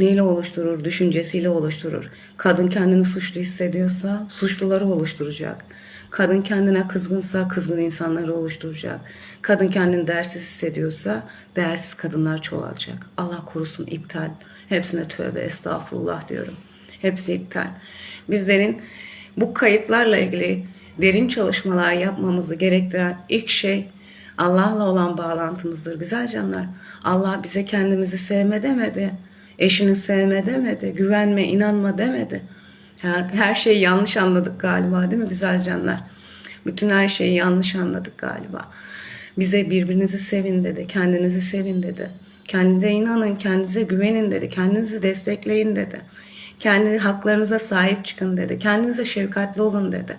neyle oluşturur? Düşüncesiyle oluşturur. Kadın kendini suçlu hissediyorsa suçluları oluşturacak. Kadın kendine kızgınsa kızgın insanları oluşturacak. Kadın kendini değersiz hissediyorsa değersiz kadınlar çoğalacak. Allah korusun iptal. Hepsine tövbe estağfurullah diyorum. Hepsi iptal. Bizlerin bu kayıtlarla ilgili derin çalışmalar yapmamızı gerektiren ilk şey Allah'la olan bağlantımızdır güzel canlar. Allah bize kendimizi sevme demedi. Eşini sevme demedi. Güvenme, inanma demedi. Her, şeyi yanlış anladık galiba değil mi güzel canlar? Bütün her şeyi yanlış anladık galiba. Bize birbirinizi sevin dedi. Kendinizi sevin dedi. Kendinize inanın, kendinize güvenin dedi. Kendinizi destekleyin dedi. Kendi haklarınıza sahip çıkın dedi. Kendinize şefkatli olun dedi.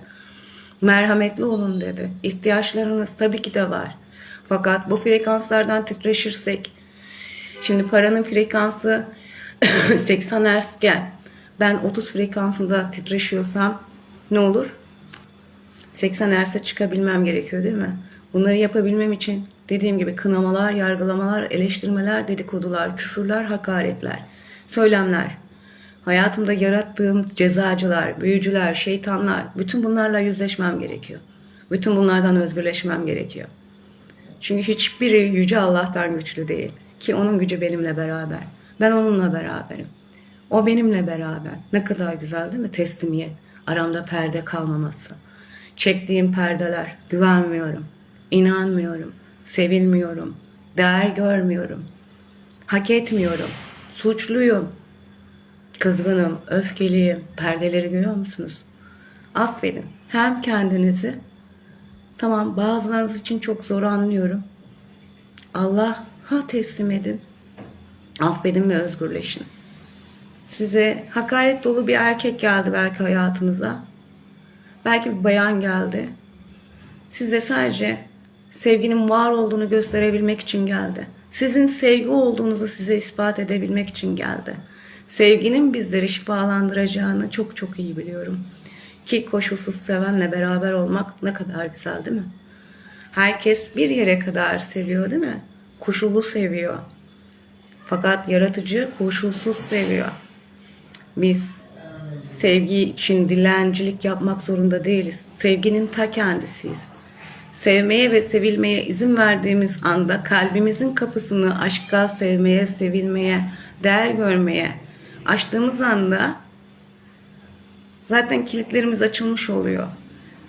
Merhametli olun dedi. İhtiyaçlarınız tabii ki de var. Fakat bu frekanslardan titreşirsek, şimdi paranın frekansı 80 Hz'ken ben 30 frekansında titreşiyorsam ne olur? 80 Hz'e çıkabilmem gerekiyor değil mi? Bunları yapabilmem için dediğim gibi kınamalar, yargılamalar, eleştirmeler, dedikodular, küfürler, hakaretler, söylemler, hayatımda yarattığım cezacılar, büyücüler, şeytanlar, bütün bunlarla yüzleşmem gerekiyor. Bütün bunlardan özgürleşmem gerekiyor. Çünkü hiçbiri Yüce Allah'tan güçlü değil. Ki onun gücü benimle beraber. Ben onunla beraberim. O benimle beraber. Ne kadar güzel değil mi? Teslimiyet. Aramda perde kalmaması. Çektiğim perdeler. Güvenmiyorum. inanmıyorum. Sevilmiyorum. Değer görmüyorum. Hak etmiyorum. Suçluyum. Kızgınım, öfkeliyim. Perdeleri görüyor musunuz? Affedin. Hem kendinizi Tamam bazılarınız için çok zor anlıyorum. Allah'a teslim edin. Affedin ve özgürleşin. Size hakaret dolu bir erkek geldi belki hayatınıza. Belki bir bayan geldi. Size sadece sevginin var olduğunu gösterebilmek için geldi. Sizin sevgi olduğunuzu size ispat edebilmek için geldi. Sevginin bizleri şifalandıracağını çok çok iyi biliyorum. Ki koşulsuz sevenle beraber olmak ne kadar güzel değil mi? Herkes bir yere kadar seviyor değil mi? Koşullu seviyor. Fakat yaratıcı koşulsuz seviyor. Biz sevgi için dilencilik yapmak zorunda değiliz. Sevginin ta kendisiyiz. Sevmeye ve sevilmeye izin verdiğimiz anda kalbimizin kapısını aşka, sevmeye, sevilmeye, değer görmeye açtığımız anda zaten kilitlerimiz açılmış oluyor.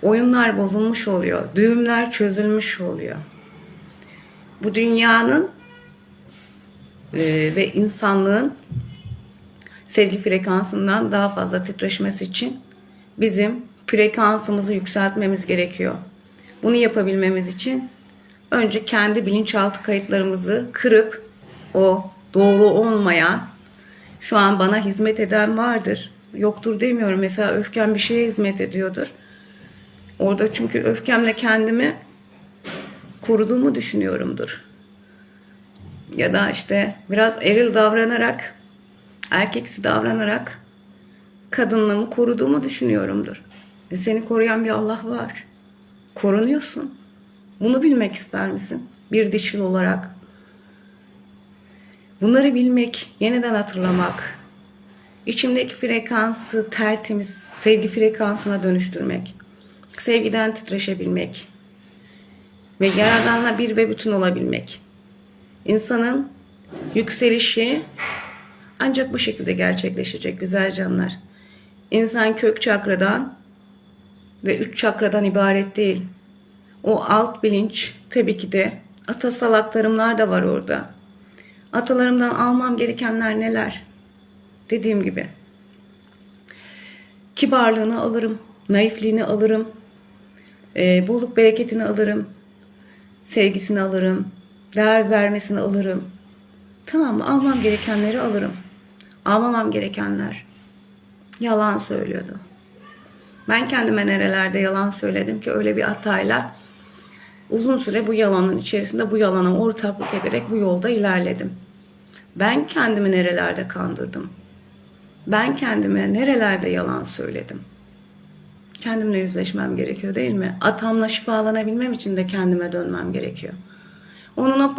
Oyunlar bozulmuş oluyor. Düğümler çözülmüş oluyor. Bu dünyanın e, ve insanlığın sevgi frekansından daha fazla titreşmesi için bizim frekansımızı yükseltmemiz gerekiyor. Bunu yapabilmemiz için önce kendi bilinçaltı kayıtlarımızı kırıp o doğru olmayan şu an bana hizmet eden vardır. Yoktur demiyorum. Mesela öfkem bir şeye hizmet ediyordur. Orada çünkü öfkemle kendimi koruduğumu düşünüyorumdur. Ya da işte biraz eril davranarak, erkeksi davranarak kadınlığımı koruduğumu düşünüyorumdur. E seni koruyan bir Allah var. Korunuyorsun. Bunu bilmek ister misin? Bir dişil olarak. Bunları bilmek, yeniden hatırlamak, içimdeki frekansı tertemiz sevgi frekansına dönüştürmek, sevgiden titreşebilmek ve Yaradan'la bir ve bütün olabilmek. İnsanın yükselişi ancak bu şekilde gerçekleşecek güzel canlar. İnsan kök çakradan ve üç çakradan ibaret değil. O alt bilinç tabii ki de atasal aktarımlar da var orada. Atalarımdan almam gerekenler neler? Dediğim gibi. Kibarlığını alırım, naifliğini alırım, e, bolluk bereketini alırım, sevgisini alırım, değer vermesini alırım. Tamam mı? Almam gerekenleri alırım. Almamam gerekenler yalan söylüyordu. Ben kendime nerelerde yalan söyledim ki öyle bir hatayla uzun süre bu yalanın içerisinde bu yalana ortaklık ederek bu yolda ilerledim. Ben kendimi nerelerde kandırdım? Ben kendime nerelerde yalan söyledim? Kendimle yüzleşmem gerekiyor değil mi? Atamla şifalanabilmem için de kendime dönmem gerekiyor. Onun o